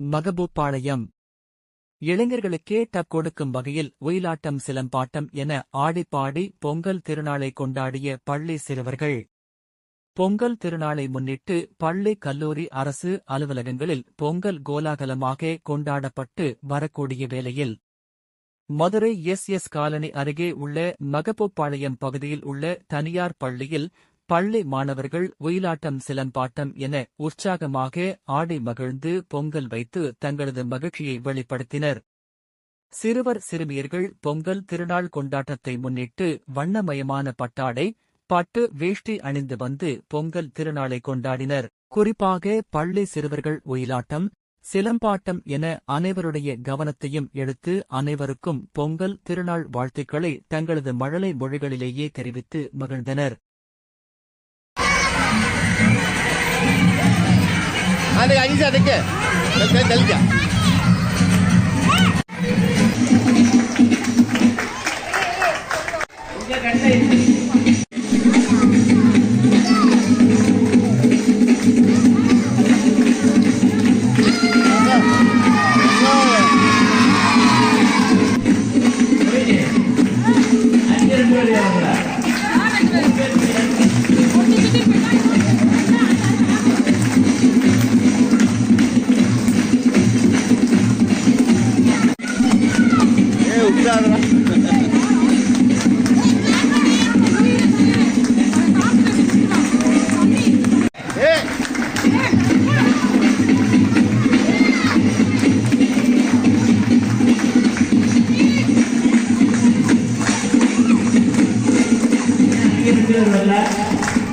மகபூப்பாளையம். இளைஞர்களுக்கே டக் கொடுக்கும் வகையில் ஒயிலாட்டம் சிலம்பாட்டம் என ஆடிப்பாடி பொங்கல் திருநாளை கொண்டாடிய பள்ளி சிறுவர்கள். பொங்கல் திருநாளை முன்னிட்டு பள்ளி கல்லூரி அரசு அலுவலகங்களில் பொங்கல் கோலாகலமாக கொண்டாடப்பட்டு வரக்கூடிய வேளையில் மதுரை எஸ் எஸ் காலனி அருகே உள்ள மகப்புப்பாளையம் பகுதியில் உள்ள தனியார் பள்ளியில் பள்ளி மாணவர்கள் ஒயிலாட்டம் சிலம்பாட்டம் என உற்சாகமாக ஆடி மகிழ்ந்து பொங்கல் வைத்து தங்களது மகிழ்ச்சியை வெளிப்படுத்தினர். சிறுவர் சிறுமியர்கள் பொங்கல் திருநாள் கொண்டாட்டத்தை முன்னிட்டு வண்ணமயமான பட்டாடை பட்டு வேஷ்டி அணிந்து வந்து பொங்கல் திருநாளை கொண்டாடினர். குறிப்பாக பள்ளி சிறுவர்கள் ஒயிலாட்டம் சிலம்பாட்டம் என அனைவருடைய கவனத்தையும் எடுத்து அனைவருக்கும் பொங்கல் திருநாள் வாழ்த்துக்களை தங்களது மழலை மொழிகளிலேயே தெரிவித்து மகிழ்ந்தனர். साढ़े आई से देखे चल गया Thank you very.